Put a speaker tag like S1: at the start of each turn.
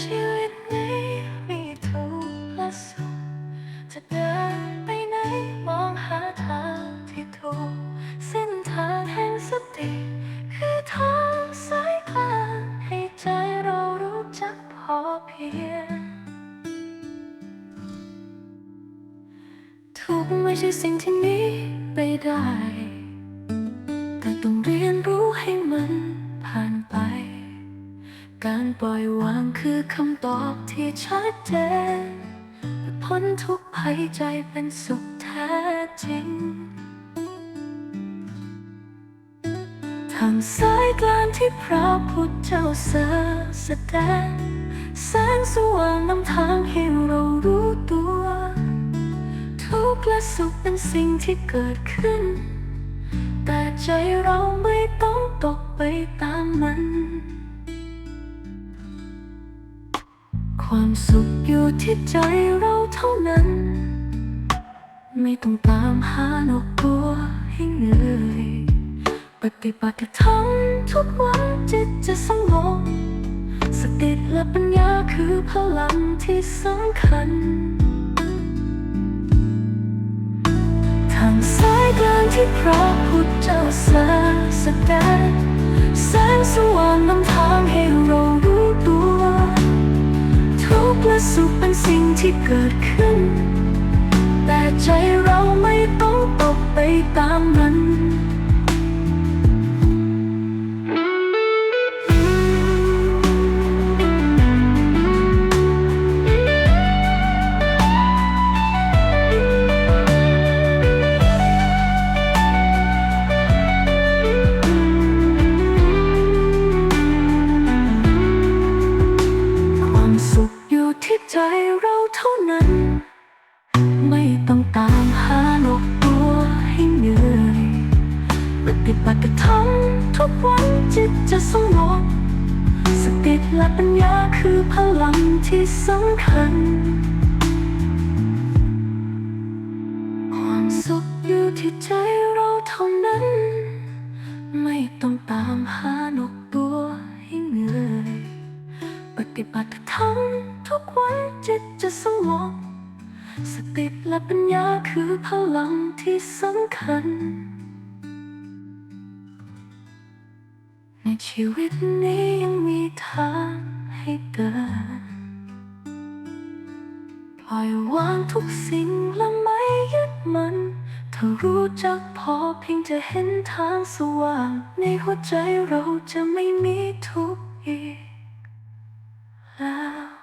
S1: ชีวิตนี้มีทุกข์และสุข จะเดินไปไหนมองหาทางที่ถูกเส้นทางแห่งสติ คือทางสายกลางให้ใจเรารู้จักพอเพียง ทุกข์ไม่ใช่สิ่งที่หนี้ การปล่อยวางคือคำตอบที่ชัดเจนพ้นทุกภัยใจเป็นสุขแท้จริง ทางสายกลางที่พระพุทธเจ้าเสแสดงแสงสว่างนำทางให้เรารู้ตัว ทุกและสุขเป็นสิ่งที่เกิดขึ้น แต่ใจเราไม่ต้องตกไปตามมัน ความสุขอยู่ที่ใจเราเท่านั้น ไม่ต้องตามหานกตัวให้เหนื่อยปฏิบัติธรรมทุกวันจิตจะสงบสติและปัญญาคือพลังที่สำคัญ ทางสายกลางที่พระพุทธเจ้าสาแสดงแสง ทุกข์และสุขเป็นสิ่งที่เกิดขึ้น แต่ใจเราไม่ต้องตกไปตามมัน เราเท่านั้น ไม่ต้องตามหานกตัวให้เหนื่อยปฏิบัติธรรมทุกวันจิตจะสงบสติและปัญญาคือพลังที่สำคัญ ความสุขอยู่ที่ใจเราเท่านั้น ไม่ต้องตามหานกตัวให้เหนื่อย ฏิบัติธรรมทุกวันจิตจะสงบสติและปัญญาคือพลังที่สำคัญ ในชีวิตนี้ยังมีทางให้เดินปล่อยวางทุกสิ่งและไม่ยึดมัน ถ้ารู้จักพอเพียงจะเห็นทางสว่าง ในหัวใจเราจะไม่มีทุกข์อีก out.